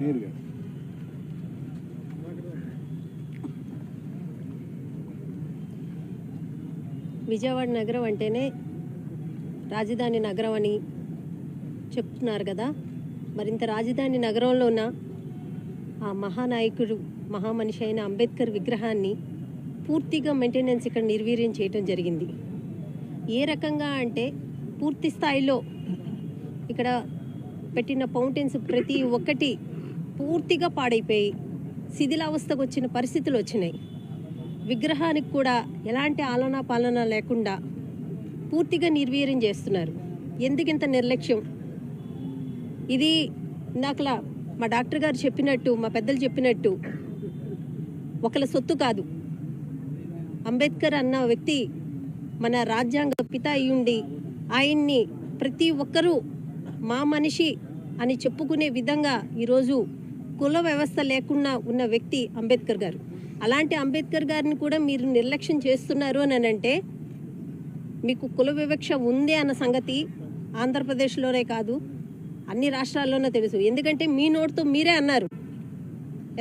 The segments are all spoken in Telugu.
నేరుగా విజయవాడ నగరం అంటేనే రాజధాని నగరం అని చెప్తున్నారు కదా. మరింత రాజధాని నగరంలో ఉన్న ఆ మహానాయకుడు మహామనిషి అయిన అంబేద్కర్ విగ్రహాన్ని పూర్తిగా మెయింటెనెన్స్ ఇక్కడ నిర్వీర్యం చేయటం జరిగింది. ఏ రకంగా అంటే పూర్తి స్థాయిలో ఇక్కడ పెట్టిన ఫౌంటైన్స్ ప్రతి ఒక్కటి పూర్తిగా పాడైపోయి శిథిలావస్థకు వచ్చిన పరిస్థితులు వచ్చినాయి. విగ్రహానికి కూడా ఎలాంటి ఆలన పాలన లేకుండా పూర్తిగా నిర్వీర్యం చేస్తున్నారు. ఎందుకింత నిర్లక్ష్యం? ఇది ఇందాకలా మా డాక్టర్ గారు చెప్పినట్టు మా పెద్దలు చెప్పినట్టు ఒకళ్ళ సొత్తు కాదు. అంబేద్కర్ అన్న వ్యక్తి మన రాజ్యాంగ పిత అయ్యుండి ఆయన్ని ప్రతి ఒక్కరూ మా మనిషి అని చెప్పుకునే విధంగా ఈరోజు కుల వ్యవస్థ లేకుండా ఉన్న వ్యక్తి అంబేద్కర్ గారు. అలాంటి అంబేద్కర్ గారిని కూడా మీరు నిర్లక్ష్యం చేస్తున్నారు అని అంటే మీకు కుల వివక్ష ఉంది అన్న సంగతి ఆంధ్రప్రదేశ్లోనే కాదు అన్ని రాష్ట్రాల్లోనే తెలుసు. ఎందుకంటే మీ నోటితో మీరే అన్నారు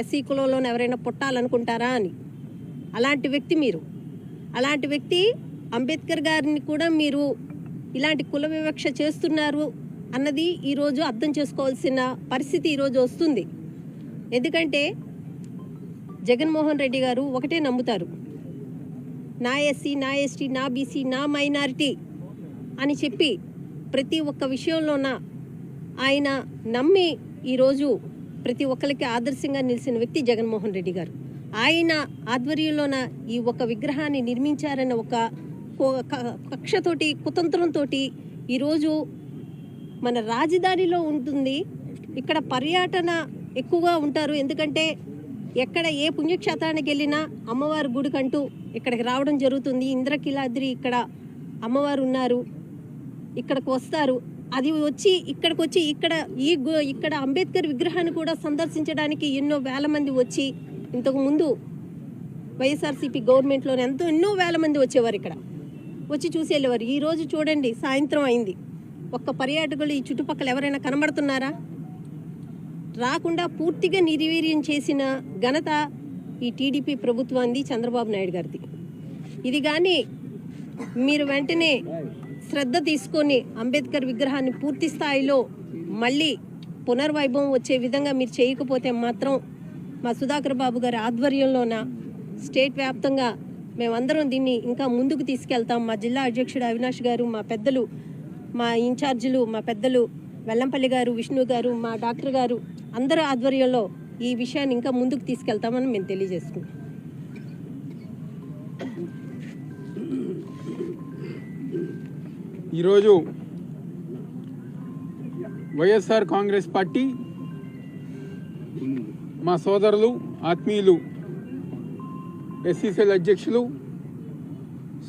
ఎస్సీ కులంలోనే ఎవరైనా పుట్టాలనుకుంటారా అని. అలాంటి వ్యక్తి మీరు. అలాంటి వ్యక్తి అంబేద్కర్ గారిని కూడా మీరు ఇలాంటి కుల వివక్ష చేస్తున్నారు అన్నది ఈరోజు అర్థం చేసుకోవాల్సిన పరిస్థితి ఈరోజు వస్తుంది. ఎందుకంటే జగన్మోహన్ రెడ్డి గారు ఒకటే నమ్ముతారు. నా ఎస్సీ నా ఎస్టీ నా బీసీ నా మైనారిటీ అని చెప్పి ప్రతి ఒక్క విషయంలోన ఆయన నమ్మి ఈరోజు ప్రతి ఒక్కరికి ఆదర్శంగా నిలిచిన వ్యక్తి జగన్మోహన్ రెడ్డి గారు. ఆయన ఆధ్వర్యంలోన ఈ ఒక విగ్రహాన్ని నిర్మించారన్న ఒక కక్షతోటి కుతంత్రంతో ఈరోజు మన రాజధానిలో ఉంటుంది. ఇక్కడ పర్యటన ఎక్కువగా ఉంటారు. ఎందుకంటే ఎక్కడ ఏ పుణ్యక్షేత్రానికి వెళ్ళినా అమ్మవారి గుడికంటూ ఇక్కడికి రావడం జరుగుతుంది. ఇంద్రకిలాద్రి ఇక్కడ అమ్మవారు ఉన్నారు. ఇక్కడికి వస్తారు. అది వచ్చి ఇక్కడికి వచ్చి ఇక్కడ ఈ ఇక్కడ అంబేద్కర్ విగ్రహాన్ని కూడా సందర్శించడానికి ఎన్నో వేల మంది వచ్చి ఇంతకు ముందు వైఎస్ఆర్సీపీ గవర్నమెంట్లోనే ఎంతో ఎన్నో వేల మంది వచ్చేవారు ఇక్కడ. వచ్చి చూసి వెళ్ళేవారు. ఈరోజు చూడండి సాయంత్రం అయింది. ఒక్క పర్యాటకులు ఈ చుట్టుపక్కల ఎవరైనా కనబడుతున్నారా? రాకుండా పూర్తిగా నిర్వీర్యం చేసిన ఘనత ఈ టీడీపీ ప్రభుత్వాన్ని చంద్రబాబు నాయుడు గారిది. ఇది కానీ మీరు వెంటనే శ్రద్ధ తీసుకొని అంబేద్కర్ విగ్రహాన్ని పూర్తి స్థాయిలో మళ్ళీ పునర్వైభవం వచ్చే విధంగా మీరు చేయకపోతే మాత్రం మా సుధాకర్ బాబు గారి ఆధ్వర్యంలోన స్టేట్ వ్యాప్తంగా మేమందరం దీన్ని ఇంకా ముందుకు తీసుకెళ్తాం. మా జిల్లా అధ్యక్షుడు అవినాష్ గారు మా పెద్దలు మా ఇన్ఛార్జీలు మా పెద్దలు వెల్లంపల్లి గారు విష్ణు గారు మా డాక్టర్ గారు అందరి ఆధ్వర్యంలో ఈ విషయాన్ని ఇంకా ముందుకు తీసుకెళ్తామని మేము తెలియజేసుకున్నాం ఈరోజు వైఎస్ఆర్ కాంగ్రెస్ పార్టీ మా సోదరులు ఆత్మీయులు ఎస్సీసీఎల్ అధ్యక్షులు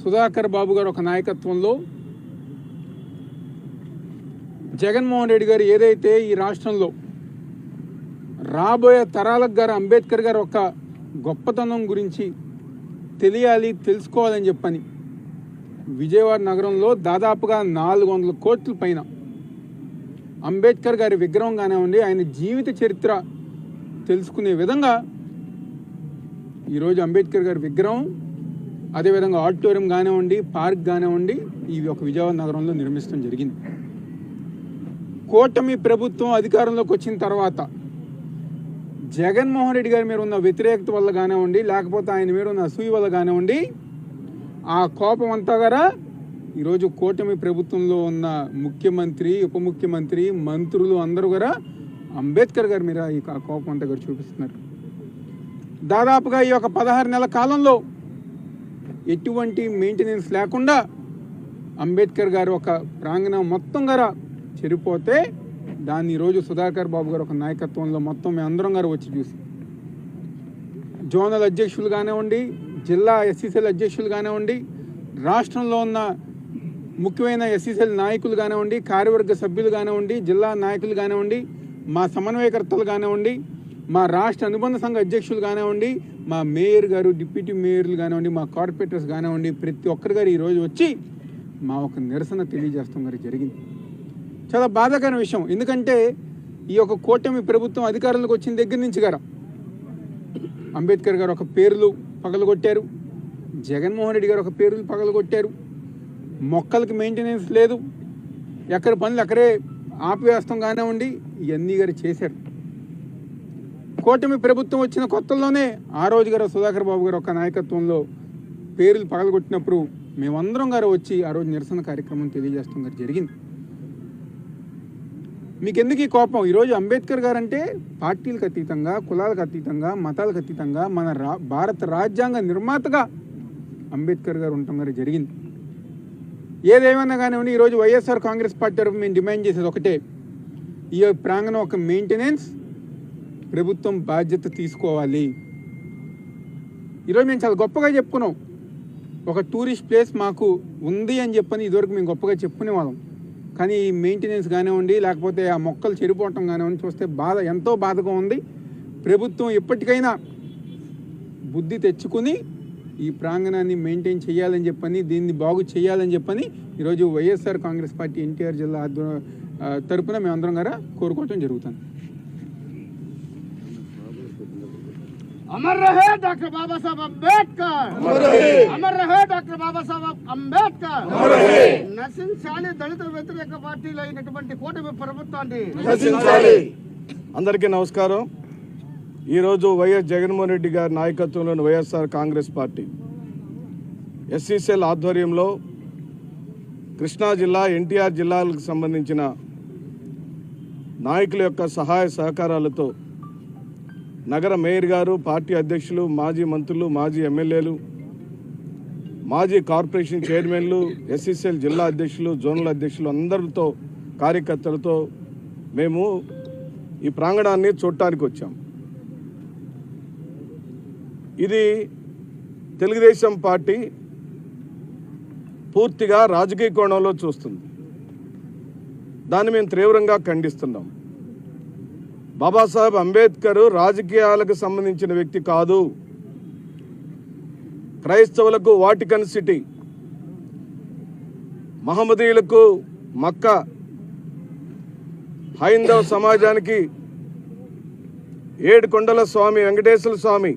సుధాకర్ బాబు గారు ఒక నాయకత్వంలో జగన్మోహన్ రెడ్డి గారు ఏదైతే ఈ రాష్ట్రంలో రాబోయే తరాలకు గారు అంబేద్కర్ గారు ఒక గొప్పతనం గురించి తెలియాలి తెలుసుకోవాలని చెప్పని విజయవాడ నగరంలో దాదాపుగా నాలుగు వందల కోట్ల పైన అంబేద్కర్ గారి విగ్రహం కానివ్వండి ఆయన జీవిత చరిత్ర తెలుసుకునే విధంగా ఈరోజు అంబేద్కర్ గారి విగ్రహం అదేవిధంగా ఆడిటోరియం కానివ్వండి పార్క్ కానివ్వండి ఇవి ఒక విజయవాడ నగరంలో నిర్మించడం జరిగింది. కూటమి ప్రభుత్వం అధికారంలోకి వచ్చిన తర్వాత జగన్మోహన్ రెడ్డి గారి మీద ఉన్న వ్యతిరేకత వల్ల కానివ్వండి లేకపోతే ఆయన మీద ఉన్న అసూయ వల్ల కానివ్వండి ఆ కోపం అంతా గారా ఈరోజు కూటమి ప్రభుత్వంలో ఉన్న ముఖ్యమంత్రి ఉప ముఖ్యమంత్రి మంత్రులు అందరూ కూడా అంబేద్కర్ గారి మీద ఈ కోపం అంతా గారు చూపిస్తున్నారు. దాదాపుగా ఈ యొక్క పదహారు నెలల కాలంలో ఎటువంటి మెయింటెనెన్స్ లేకుండా అంబేద్కర్ గారు ఒక ప్రాంగణం మొత్తం గారా చెరిపోతే దాన్ని ఈరోజు సుధాకర్ బాబు గారు ఒక నాయకత్వంలో మొత్తం మేము అందరం గారు వచ్చి చూసి. జోనల్ అధ్యక్షులు కానివ్వండి జిల్లా ఎస్సీసీల అధ్యక్షులు కానివ్వండి రాష్ట్రంలో ఉన్న ముఖ్యమైన ఎస్సీసీల నాయకులు కానివ్వండి కార్యవర్గ సభ్యులు కానివ్వండి జిల్లా నాయకులు కానివ్వండి మా సమన్వయకర్తలు కానివ్వండి మా రాష్ట్ర అనుబంధ సంఘ అధ్యక్షులు కానివ్వండి మా మేయర్ గారు డిప్యూటీ మేయర్లు కానివ్వండి మా కార్పొరేటర్స్ కానివ్వండి ప్రతి ఒక్కరి గారు ఈరోజు వచ్చి మా ఒక నిరసన తెలియజేస్తాం గారు జరిగింది. చాలా బాధాకరమైన విషయం. ఎందుకంటే ఈ యొక్క కూటమి ప్రభుత్వం అధికారంలోకి వచ్చిన దగ్గర నుంచి గారు అంబేద్కర్ గారు ఒక పేర్లు పగలగొట్టారు. జగన్మోహన్ రెడ్డి గారు ఒక పేర్లు పగలగొట్టారు. మొక్కలకి మెయింటెనెన్స్ లేదు. ఎక్కడ పనులు అక్కడే ఆపివేస్తాం కానివ్వండి ఇవన్నీ గారు చేశారు. కూటమి ప్రభుత్వం వచ్చిన కొత్తల్లోనే ఆ రోజు గారు సుధాకర్ బాబు గారు ఒక నాయకత్వంలో పేర్లు పగలగొట్టినప్పుడు మేమందరం గారు వచ్చి ఆ రోజు నిరసన కార్యక్రమం తెలియజేస్తాం గారు జరిగింది. మీకు ఎందుకు ఈ కోపం? ఈరోజు అంబేద్కర్ గారు అంటే పార్టీలకు అతీతంగా కులాలకు అతీతంగా మతాలకు అతీతంగా మన రా భారత రాజ్యాంగ నిర్మాతగా అంబేద్కర్ గారు ఉండటం గారు జరిగింది. ఏదేమైనా కానివ్వండి ఈరోజు వైఎస్ఆర్ కాంగ్రెస్ పార్టీ తరఫు మేము డిమాండ్ చేసేది ఒకటే. ఈ ప్రాంగణం ఒక మెయింటెనెన్స్ ప్రభుత్వం బాధ్యత తీసుకోవాలి. ఈరోజు మేము చాలా గొప్పగా చెప్పుకున్నాం. ఒక టూరిస్ట్ ప్లేస్ మాకు ఉంది అని చెప్పని ఇదివరకు మేము గొప్పగా చెప్పుకునే వాళ్ళం కానీ ఈ మెయింటెనెన్స్ కానివ్వండి లేకపోతే ఆ మొక్కలు చెడిపోవటం కానివ్వండి చూస్తే బాధ ఎంతో బాధగా ఉంది. ప్రభుత్వం ఎప్పటికైనా బుద్ధి తెచ్చుకుని ఈ ప్రాంగణాన్ని మెయింటైన్ చేయాలని చెప్పని దీన్ని బాగు చేయాలని చెప్పని ఈరోజు వైఎస్ఆర్ కాంగ్రెస్ పార్టీ ఎన్టీఆర్ జిల్లా తరపున మేమందరం గారా కోరుకోవటం జరుగుతుంది. अमर रहे डॉक्टर बाबा साहब अम्बेडकर अमर रहे डॉक्टर बाबा साहब अम्बेडकर నశించాలి దళిత వ్యతిరేక పార్టీలు అయినటువంటి కూటమి ప్రభుత్వాన్ని అందరికీ నమస్కారం ఈరోజు వైఎస్ జగన్మోహన్ రెడ్డి గారి నాయకత్వంలోని వైఎస్ఆర్ కాంగ్రెస్ పార్టీ ఎస్సీసీఎల్ ఆధ్వర్యంలో కృష్ణా జిల్లా ఎన్టీఆర్ జిల్లాలకు సంబంధించిన నాయకుల యొక్క సహాయ సహకారాలతో నగర మేయర్ గారు పార్టీ అధ్యక్షులు మాజీ మంత్రులు మాజీ ఎమ్మెల్యేలు మాజీ కార్పొరేషన్ చైర్మన్లు ఎస్ఎస్ఎల్ జిల్లా అధ్యక్షులు జోనల్ అధ్యక్షులు అందరితో కార్యకర్తలతో మేము ఈ ప్రాంగణాన్ని చూడటానికి వచ్చాం. ఇది తెలుగుదేశం పార్టీ పూర్తిగా రాజకీయ కోణంలో చూస్తుంది. దాన్ని మేము తీవ్రంగా ఖండిస్తున్నాం. బాబాసాహెబ్ అంబేద్కర్ రాజకీయాలకు సంబంధించిన వ్యక్తి కాదు. క్రైస్తవులకు వాటికన్ సిటీ మహమ్మదీయులకు మక్క హైందవ సమాజానికి ఏడు కొండల స్వామి వెంకటేశ్వర స్వామి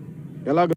ఎలాగ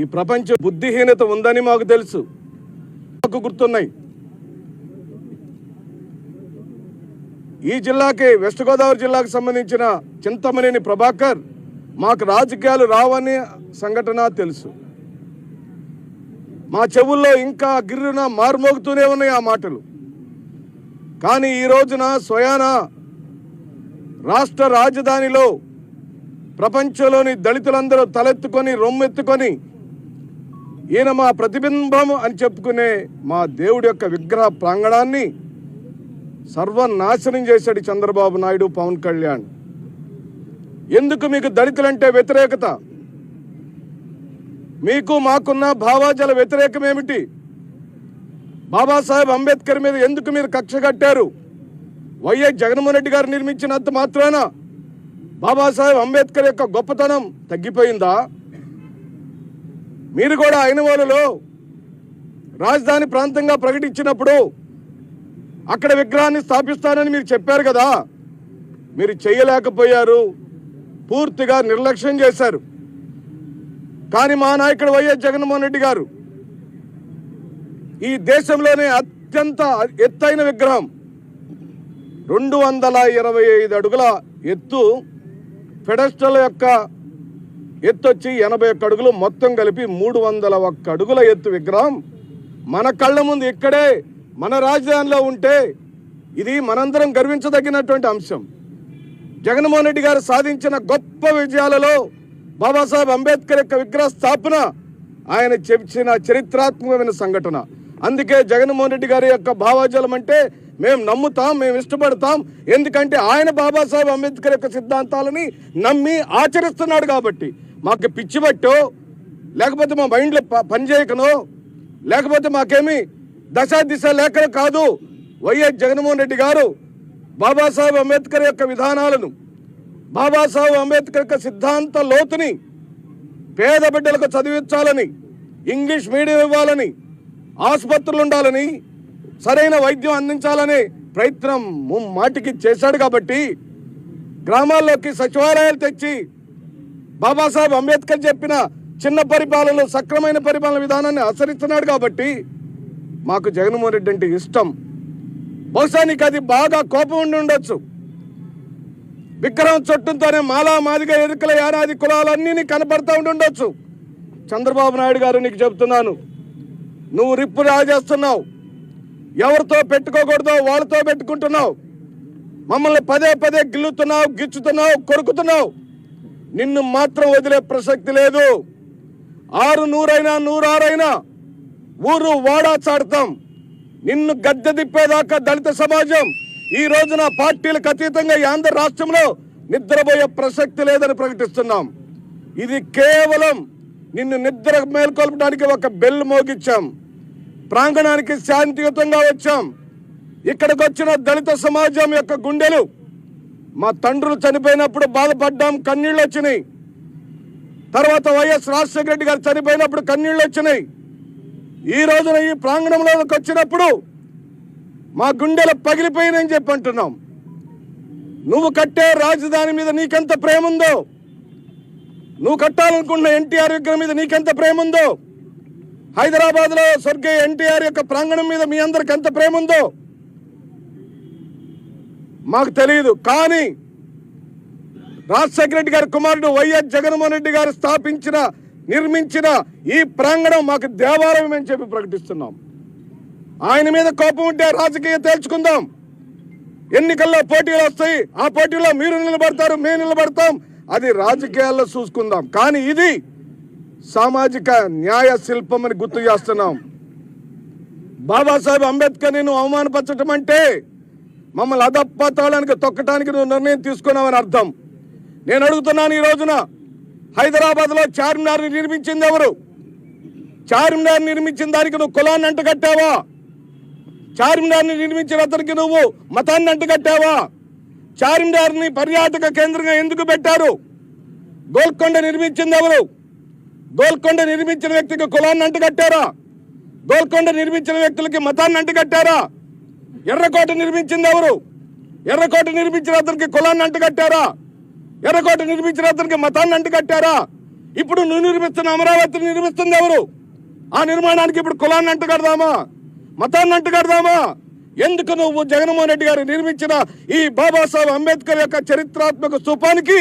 ఈ ప్రపంచ బుద్ధిహీనత ఉందని మాకు తెలుసు. మాకు గుర్తున్నాయి. ఈ జిల్లాకి వెస్ట్ గోదావరి జిల్లాకు సంబంధించిన చింతమనేని ప్రభాకర్ మాకు రాజకీయాలు రావని సంఘటన తెలుసు. మా చెవుల్లో ఇంకా గిర్రున మారుమోగుతూనే ఉన్నాయి ఆ మాటలు. కానీ ఈ రోజున స్వయాన రాష్ట్ర రాజధానిలో ప్రపంచంలోని దళితులందరూ తలెత్తుకొని రొమ్మెత్తుకొని ఈయన మా ప్రతిబింబం అని చెప్పుకునే మా దేవుడి యొక్క విగ్రహ ప్రాంగణాన్ని సర్వనాశనం చేశాడు చంద్రబాబు నాయుడు పవన్ కళ్యాణ్. ఎందుకు మీకు దళితులంటే వ్యతిరేకత? మీకు మాకున్న భావాజల వ్యతిరేకం ఏమిటి? బాబాసాహెబ్ అంబేద్కర్ మీద ఎందుకు మీరు కక్ష కట్టారు? వైఎస్ జగన్మోహన్ రెడ్డి గారు నిర్మించినంత మాత్రాన బాబాసాహెబ్ అంబేద్కర్ యొక్క గొప్పతనం తగ్గిపోయిందా? మీరు కూడా అయినవాళ్ళలో రాజధాని ప్రాంతంగా ప్రకటించినప్పుడు అక్కడ విగ్రహాన్ని స్థాపిస్తానని మీరు చెప్పారు కదా? మీరు చేయలేకపోయారు పూర్తిగా నిర్లక్ష్యం చేశారు. కానీ మా నాయకుడు వైఎస్ జగన్మోహన్ రెడ్డి గారు ఈ దేశంలోనే అత్యంత ఎత్తైన విగ్రహం రెండు వందల ఇరవై ఐదు అడుగుల ఎత్తు పెడస్టల్ యొక్క ఎత్తు వచ్చి ఎనభై ఒక్క అడుగులు మొత్తం కలిపి మూడు వందల ఒక్క అడుగుల ఎత్తు విగ్రహం మన కళ్ళ ముందు ఇక్కడే మన రాజధానిలో ఉంటే ఇది మనందరం గర్వించదగినటువంటి అంశం. జగన్మోహన్ రెడ్డి గారు సాధించిన గొప్ప విజయాలలో బాబాసాహెబ్ అంబేద్కర్ యొక్క విగ్రహ స్థాపన ఆయన చెప్పిన చరిత్రాత్మకమైన సంఘటన. అందుకే జగన్మోహన్ రెడ్డి గారి యొక్క భావాజలం అంటే మేము నమ్ముతాం మేము ఇష్టపడతాం. ఎందుకంటే ఆయన బాబాసాహెబ్ అంబేద్కర్ యొక్క సిద్ధాంతాలని నమ్మి ఆచరిస్తున్నాడు కాబట్టి. మాకు పిచ్చి పట్టో లేకపోతే మా మైండ్లో ప- పనిచేయకనో. లేకపోతే మాకేమి దశ దిశ లేఖలు కాదు. వైఎస్ జగన్మోహన్ రెడ్డి గారు బాబాసాహెబ్ అంబేద్కర్ యొక్క విధానాలను బాబాసాహెబ్ అంబేద్కర్ యొక్క సిద్ధాంత లోతుని పేద బిడ్డలకు చదివించాలని ఇంగ్లీష్ మీడియం ఇవ్వాలని ఆసుపత్రులు ఉండాలని సరైన వైద్యం అందించాలనే ప్రయత్నం మాటికి చేశాడు కాబట్టి గ్రామాల్లోకి సచివాలయాలు తెచ్చి బాబాసాహెబ్ అంబేద్కర్ చెప్పిన చిన్న పరిపాలనలో సక్రమైన పరిపాలన విధానాన్ని ఆచరిస్తున్నాడు కాబట్టి మాకు జగన్మోహన్ రెడ్డి అంటే ఇష్టం. బహుశా నీకు అది బాగా కోపం ఉండి ఉండొచ్చు. విక్రమ్ చుట్టూతోనే మాలా మాదిగా ఎరుకల యానాది కులాలన్నీ నీకు కనపడతా ఉండి ఉండొచ్చు. చంద్రబాబు నాయుడు గారు నీకు చెబుతున్నాను. నువ్వు రిప్పు రాజేస్తున్నావు. ఎవరితో పెట్టుకోకూడదో వాళ్ళతో పెట్టుకుంటున్నావు. మమ్మల్ని పదే పదే గిల్లుతున్నావు గిచ్చుతున్నావు కొరుకుతున్నావు. నిన్ను మాత్రం వదిలే ప్రసక్తి లేదు. ఆరు నూరైనా నూరారైనా ఊరు వాడా చాడతాం. నిన్ను గద్దె దిప్పేదాకా దళిత సమాజం ఈ రోజున పార్టీలకు అతీతంగా ఈ ఆంధ్ర రాష్ట్రంలో నిద్రపోయే ప్రసక్తి లేదని ప్రకటిస్తున్నాం. ఇది కేవలం నిన్ను నిద్ర మేల్కొల్పడానికి ఒక బెల్ మోగించాం ప్రాంగణానికి శాంతియుతంగా వచ్చాం. ఇక్కడికి వచ్చిన దళిత సమాజం యొక్క గుండెలు. మా తండ్రులు చనిపోయినప్పుడు బాధపడ్డాం కన్నీళ్ళు వచ్చినాయి తర్వాత వైఎస్ రాజశేఖర రెడ్డి గారు చనిపోయినప్పుడు కన్నీళ్ళు వచ్చినాయి ఈ రోజున ఈ ప్రాంగణంలోకి వచ్చినప్పుడు మా గుండెలు పగిలిపోయినని చెప్పి అంటున్నాం. నువ్వు కట్టే రాజధాని మీద నీకెంత ప్రేమ ఉందో నువ్వు కట్టాలనుకున్న ఎన్టీఆర్ విగ్రహం మీద నీకెంత ప్రేమ ఉందో హైదరాబాద్లో స్వర్గీయ ఎన్టీఆర్ యొక్క ప్రాంగణం మీద మీ అందరికి ఎంత ప్రేమ ఉందో మాకు తెలియదు. కానీ రాజశేఖర రెడ్డి గారి కుమారుడు వైఎస్ జగన్మోహన్ రెడ్డి గారు స్థాపించిన నిర్మించిన ఈ ప్రాంగణం మాకు దేవాలయం అని చెప్పి ప్రకటిస్తున్నాం. ఆయన మీద కోపం ఉంటే రాజకీయ తేల్చుకుందాం. ఎన్నికల్లో పోటీలు వస్తాయి. ఆ పోటీలో మీరు నిలబడతారు మేము నిలబడతాం. అది రాజకీయాల్లో చూసుకుందాం. కానీ ఇది సామాజిక న్యాయ శిల్పం అని గుర్తు చేస్తున్నాం. బాబాసాహెబ్ అంబేద్కర్ నువ్వు అవమానపరచడం అంటే మమ్మల్ని అధపతాళానికి తొక్కటానికి నువ్వు నిర్ణయం తీసుకున్నావని అర్థం. నేను అడుగుతున్నాను ఈ రోజున హైదరాబాద్లో చార్మినార్ నిర్మించింది ఎవరు? చార్మినార్ నిర్మించిన దానికి నువ్వు కులాన్ని అంటగట్టావా కట్టావా నిర్మించిన అతనికి నువ్వు మతాన్ని అంటగట్టావా కట్టావా పర్యాటక కేంద్రంగా ఎందుకు పెట్టారు? గోల్కొండ నిర్మించింది ఎవరు? గోల్కొండ నిర్మించిన వ్యక్తికి కులాన్ని అంటుకట్టారా? గోల్కొండ నిర్మించిన వ్యక్తులకి మతాన్ని అంటుకట్టారా? ఎర్రకోట నిర్మించింది ఎవరు? ఎర్రకోట నిర్మించిన అతనికి కులాన్ని అంటుకట్టారా? ఎర్రకోట నిర్మించిన అతనికి మతాన్ని అంటుకట్టారా? ఇప్పుడు నువ్వు నిర్మిస్తున్న అమరావతిని నిర్మిస్తుంది ఎవరు? ఆ నిర్మాణానికి ఇప్పుడు కులాన్ని అంటుకడదామా? మతాన్ని అంటుకడదామా? ఎందుకు నువ్వు జగన్మోహన్ రెడ్డి గారు నిర్మించిన ఈ బాబాసాహెబ్ అంబేద్కర్ యొక్క చరిత్రాత్మక స్థూపానికి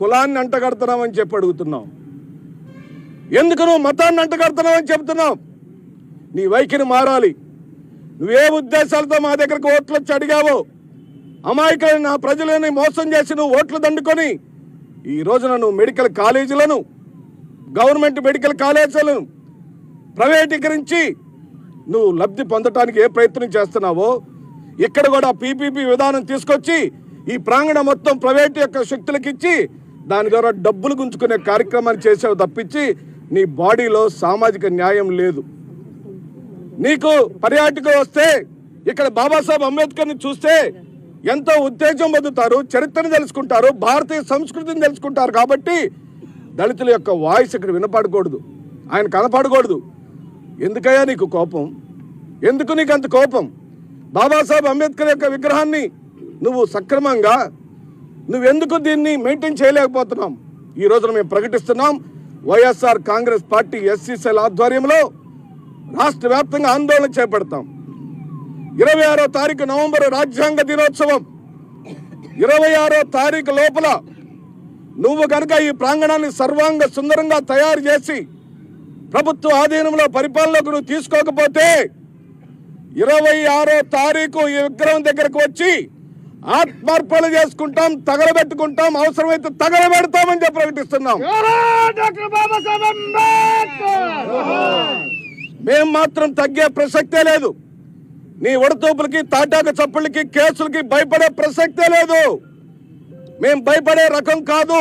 కులాన్ని అంటగడుతున్నామని చెప్పి అడుగుతున్నావు? ఎందుకు నువ్వు మతాన్ని అంటగడుతున్నావని చెప్తున్నావు నీ వైఖరి మారాలి. నువ్వే ఉద్దేశాలతో మా దగ్గరకు ఓట్లు వచ్చి అడిగావో. అమాయకులను నా ప్రజలని మోసం చేసి నువ్వు ఓట్లు దండుకొని ఈ రోజున నువ్వు మెడికల్ కాలేజీలను గవర్నమెంట్ మెడికల్ కాలేజీలను ప్రైవేటీకరించి నువ్వు లబ్ధి పొందటానికి ఏ ప్రయత్నం చేస్తున్నావో ఇక్కడ కూడా పీపీపీ విధానం తీసుకొచ్చి ఈ ప్రాంగణం మొత్తం ప్రైవేట్ యొక్క శక్తులకు ఇచ్చి దాని ద్వారా డబ్బులు గుంజుకునే కార్యక్రమాన్ని చేసావు తప్పించి నీ బాడీలో సామాజిక న్యాయం లేదు. నీకు పర్యాటకులు వస్తే ఇక్కడ బాబాసాహెబ్ అంబేద్కర్ని చూస్తే ఎంతో ఉత్తేజం పొందుతారు చరిత్రను తెలుసుకుంటారు భారతీయ సంస్కృతిని తెలుసుకుంటారు కాబట్టి దళితుల యొక్క వాయిస్ ఇక్కడ వినపడకూడదు. ఆయన కనపడకూడదు. ఎందుకయ్యా నీకు కోపం? ఎందుకు నీకు అంత కోపం? బాబాసాహెబ్ అంబేద్కర్ యొక్క విగ్రహాన్ని నువ్వు సక్రమంగా నువ్వెందుకు దీన్ని మెయింటైన్ చేయలేకపోతున్నాం? ఈ రోజున మేము ప్రకటిస్తున్నాం వైఎస్ఆర్ కాంగ్రెస్ పార్టీ ఎస్సీసీల ఆధ్వర్యంలో రాష్ట్ర వ్యాప్తంగా ఆందోళన చేపడతాం. ఇరవై ఆరో తారీఖు నవంబర్ రాజ్యాంగ దినోత్సవం. ఇరవై ఆరో తారీఖు లోపల నువ్వు కనుక ఈ ప్రాంగణాన్ని సర్వాంగ సుందరంగా తయారు చేసి ప్రభుత్వ ఆధీనంలో పరిపాలనకు నువ్వు తీసుకోకపోతే ఇరవై ఆరో తారీఖు ఈ విగ్రహం దగ్గరకు వచ్చి ఆత్మార్పణ చేసుకుంటాం తగలబెట్టుకుంటాం అవసరమైతే తగలబెడతామని చెప్పి ప్రకటిస్తున్నాం. మేము మేం మాత్రం తగ్గే ప్రసక్తే లేదు. నీ ఉడతూపులకి తాటాక చప్పుళ్ళకి కేసులకి భయపడే ప్రసక్తే లేదు. మేం భయపడే రకం కాదు.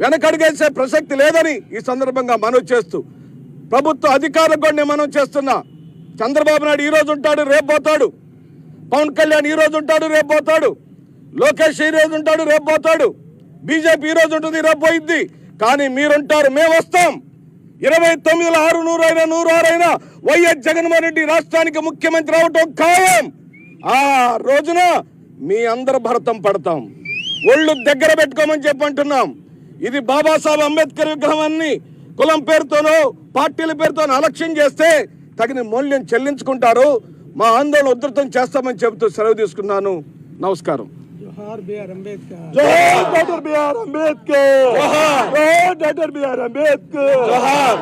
వెనకడిగేసే ప్రసక్తి లేదని ఈ సందర్భంగా మనవి చేస్తూ ప్రభుత్వ అధికారులకు కూడా నేను మనం చేస్తున్నా. చంద్రబాబు నాయుడు ఈ రోజు ఉంటాడు రేపు పోతాడు. పవన్ కళ్యాణ్ ఈ రోజు ఉంటాడు రేపు పోతాడు. లోకేష్ ఈ రోజు ఉంటాడు రేపు పోతాడు. బీజేపీ ఈ రోజు ఉంటుంది రేపు పోయిద్ది. కానీ మీరుంటారు మేము వస్తాం. ఇరవై తొమ్మిదిలో ఆరు నూరు అయినా నూరు ఆరు వైఎస్ జగన్మోహన్ రెడ్డి రాష్ట్రానికి ముఖ్యమంత్రి అవటం ఖాయం. ఆ రోజున మీ అందరు భరతం పడతాం. ఒళ్ళు దగ్గర పెట్టుకోమని చెప్పంటున్నాం. ఇది బాబాసాహెబ్ అంబేద్కర్ విగ్రహాన్ని కులం పేరుతోనో పార్టీల పేరుతోనో అలక్ష్యం చేస్తే తగిన మూల్యం చెల్లించుకుంటారు. మా ఆందోళన ఉధృతం చేస్తామని చెబుతూ సెలవు తీసుకున్నాను. నమస్కారం. జోహార్ బిఆర్ అంబేద్కర్. జోహార్! Doctor BR Ambedkar! జోహార్! Doctor BR Ambedkar! జోహార్!